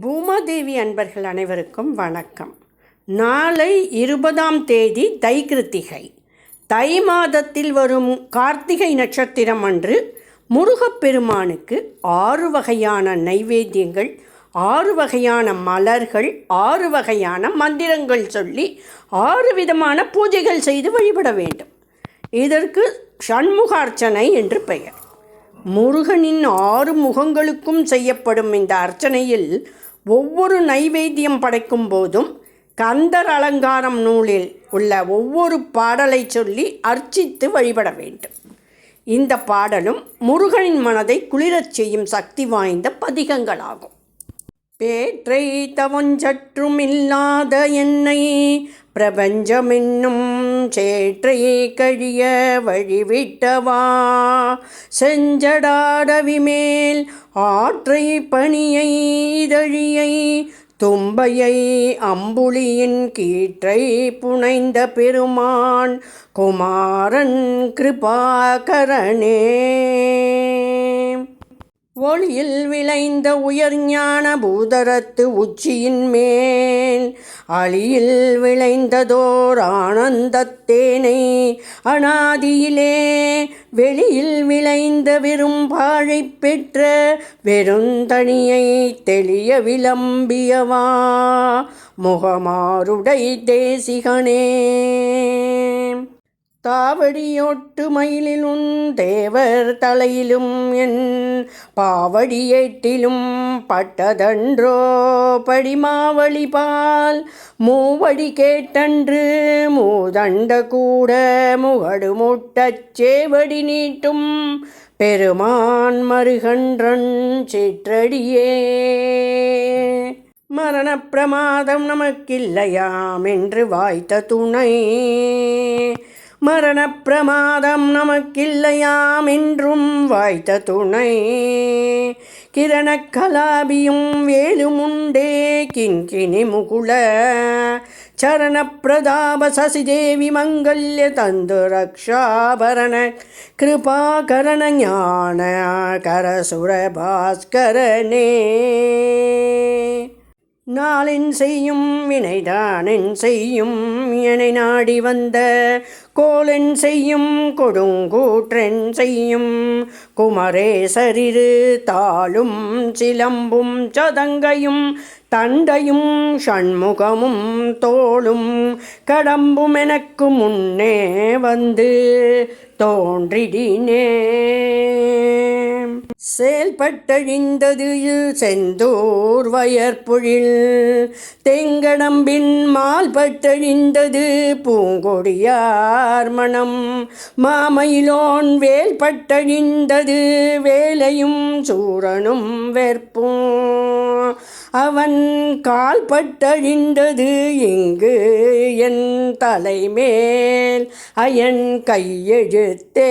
பூமாதேவி அன்பர்கள் அனைவருக்கும் வணக்கம். நாளை இருபதாம் தேதி தை கிருத்திகை தை மாதத்தில் வரும் கார்த்திகை நட்சத்திரம் அன்று முருகப்பெருமானுக்கு ஆறு வகையான நைவேத்தியங்கள் ஆறு வகையான மலர்கள் ஆறு வகையான மந்திரங்கள் சொல்லி ஆறு விதமான பூஜைகள் செய்து வழிபட வேண்டும். இதற்கு சண்முகார்ச்சனை என்று பெயர். முருகனின் ஆறு முகங்களுக்கும் செய்யப்படும் இந்த அர்ச்சனையில் ஒவ்வொரு நைவேத்தியம் படைக்கும் போதும் கந்தர் அலங்காரம் நூலில் உள்ள ஒவ்வொரு பாடலை சொல்லி அர்ச்சித்து வழிபட வேண்டும். இந்த பாடலும் முருகனின் மனதை குளிரச் செய்யும் சக்தி வாய்ந்த பதிகங்களாகும். பேற்றை தவஞ்சற்றும் இல்லாத என்னை பிரபஞ்சமென்னும் சேற்றை கழிய வழிவிட்டவா? செஞ்சடாடவி மேல் ஆற்றை பணியை இதழியை தும்பையை அம்புலியின் கீற்றை புனைந்த பெருமான் குமாரன் கிருபாகரனே. ஒளியில் விளைந்த உயர்ஞான பூதரத்து உச்சியின் மேல். அழியில் விளைந்ததோர் ஆனந்தத்தேனை அனாதியிலே. வெளியில் விளைந்த விரும்பாழை பெற்ற வெறுந்தனியை தெளிய விளம்பியவா? முகமாருடை தேசிகனே. தாவடியொட்டு மயிலிலும் தேவர் தலையிலும் என் பாவடியேட்டிலும் பட்டதன்றோ படிமாவளிபால் மூவடி கேட்டன்று மூதண்ட கூட முகடு முட்டச் சேவடி நீட்டும் பெருமான் மருகன்றன் சிற்றடியே. மரணப்பிரமாதம் நமக்கில்லையாம் என்று வாய்த்த துணை. மரணப் பிரமாதம் நமக்கில்லையாம் என்றும் வாய்த்த துணை கிரணக் கலாபியும் வேலுமுண்டே கிண்கிணி முகுள சரணப்பிரதாப சசிதேவி மங்கல்ய தந்து ரக்ஷாபரண கிருபாகரண ஞான கரசுர பாஸ்கரனே நாளின் செய்யும் வினைதானின் செய்யும் என நாடி வந்த கோலென் செய்யும் கொடுங்கூற்றென் செய்யும் குமரேசரிரு தாளும் சிலம்பும் சதங்கையும் தண்டையும் ஷண்முகமும் தோளும் கடம்பும் எனக்கு முன்னே வந்து தோன்றிடினே. செயல்பட்டழிந்தது செந்தூர் வயற்பொழில். தெங்கடம்பின் மால்பட்டழிந்தது பூங்கொடியார் மணம் மாமயிலோன் வேல்பட்டழிந்தது வேலையும் சூரனும் வெற்பும். அவன் கால்பட்டழிந்தது இங்கு என் தலைமேல். அயன் கையெழுத்தே.